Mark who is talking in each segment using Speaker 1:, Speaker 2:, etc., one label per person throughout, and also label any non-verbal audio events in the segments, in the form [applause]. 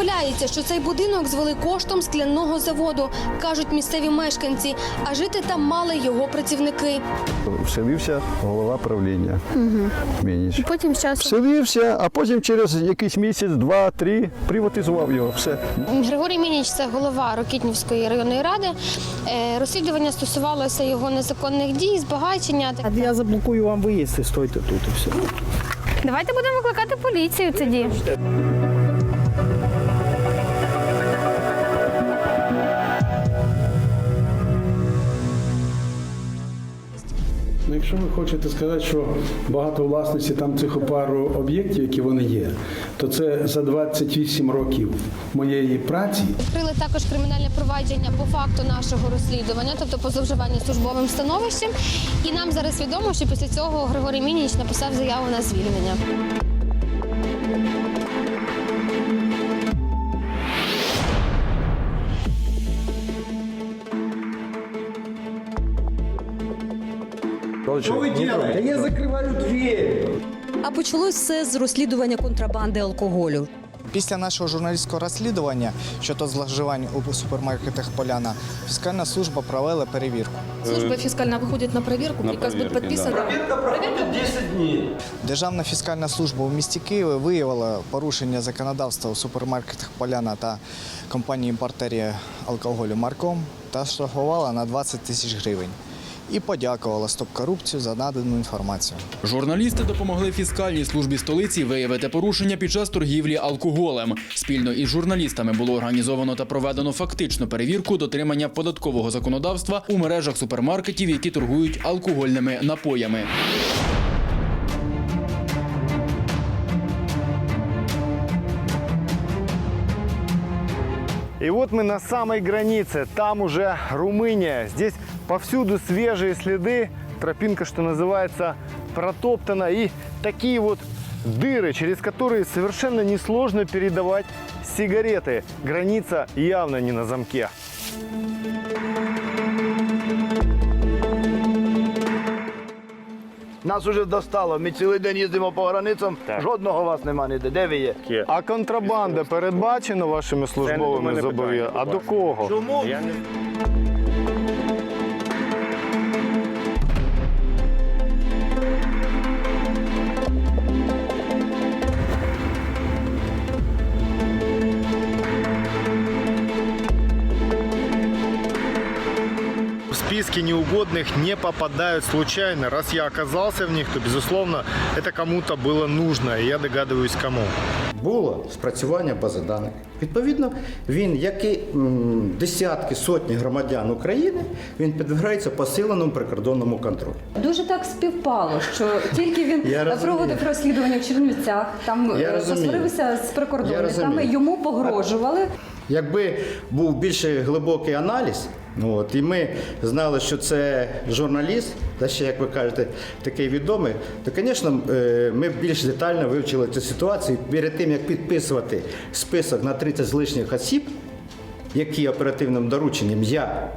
Speaker 1: Виявляється, що цей будинок звели коштом скляного заводу, кажуть місцеві мешканці, а жити там мали його працівники.
Speaker 2: Вселився голова правління. Мініч.
Speaker 1: Потім з часом
Speaker 2: Вселився, а потім через якийсь місяць, два, три приватизував його. Все.
Speaker 1: Григорій Мініч це голова Рокітнівської районної ради. Е, Розслідування стосувалося його незаконних дій, збагачення.
Speaker 3: А я заблокую вам виїзд і стойте тут і все.
Speaker 1: Давайте будемо викликати поліцію тоді.
Speaker 4: Ну, якщо ви хочете сказати, що багато власності там цих пару об'єктів, які вони є, то це за 28 років моєї праці.
Speaker 1: Відкрили також кримінальне провадження по факту нашого розслідування, тобто по зловживанню службовим становищем. І нам зараз відомо, що після цього Григорій Мініч написав заяву на звільнення.
Speaker 3: Та я закриваю двері.
Speaker 5: А почалось все з розслідування контрабанди алкоголю.
Speaker 6: Після нашого журналістського розслідування щодо зловживань у супермаркетах Поляна, фіскальна служба провела перевірку.
Speaker 7: Служба фискальная выходит на проверку, приказ будет подписан.
Speaker 6: Державна фіскальна служба у місті Києві виявила порушення законодавства у супермаркетах Поляна та компанії імпортерії алкоголю Марком та штрафувала на 20 тисяч гривень. І подякувала Стоп корупцію за надану інформацію.
Speaker 8: Журналісти допомогли фіскальній службі столиці виявити порушення під час торгівлі алкоголем. Спільно із журналістами було організовано та проведено фактичну перевірку дотримання податкового законодавства у мережах супермаркетів, які торгують алкогольними напоями.
Speaker 2: И вот мы на самой границе. Там уже Румыния. Здесь повсюду свежие следы. Тропинка, что называется, протоптана. И такие вот дыры, через которые совершенно несложно передавать сигареты. Граница явно не на замке.
Speaker 9: Нас уже достало. Ми цілий день їздимо по границям. Жодного вас нема ніде. Де ви є?
Speaker 2: А контрабанда передбачена вашими службовими зобов'язаннями? А до кого?
Speaker 9: Чому?
Speaker 2: В списки неугодных не попадают случайно. Раз я оказался в них, то, безусловно, это кому-то было нужно. И я догадываюсь, кому.
Speaker 10: було спрацювання бази даних. Відповідно, він, як і м, десятки, сотні громадян України, він підвергається посиленому прикордонному контролю.
Speaker 5: Дуже так співпало, що тільки він [laughs]
Speaker 10: Я розумію.
Speaker 5: проводив розслідування в Чернівцях, там
Speaker 10: Я
Speaker 5: е,
Speaker 10: розумію.
Speaker 5: посварився з
Speaker 10: Я
Speaker 5: прикордонниками,
Speaker 10: розумію.
Speaker 5: йому погрожували.
Speaker 10: Якби був більш глибокий аналіз, ну, от, і ми знали, що це журналіст, та ще, як ви кажете, такий відомий, то, звісно, е, ми більш детально вивчили цю ситуацію. Перед тим, як підписувати список на 30 з лишніх осіб, які оперативним дорученням я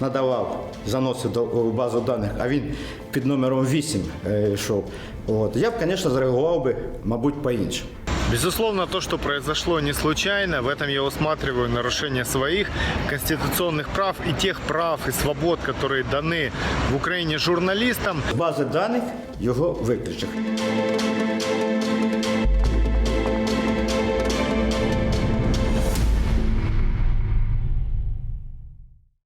Speaker 10: надавав, заносив до базу даних, а він під номером 8 е, йшов, от, я б, звісно, зреагував би, мабуть, по-іншому.
Speaker 2: Безусловно, то, что произошло не случайно, в этом я усматриваю нарушение своих конституционных прав и тех прав и свобод, которые даны в Украине журналистам.
Speaker 10: З бази даних його виключив.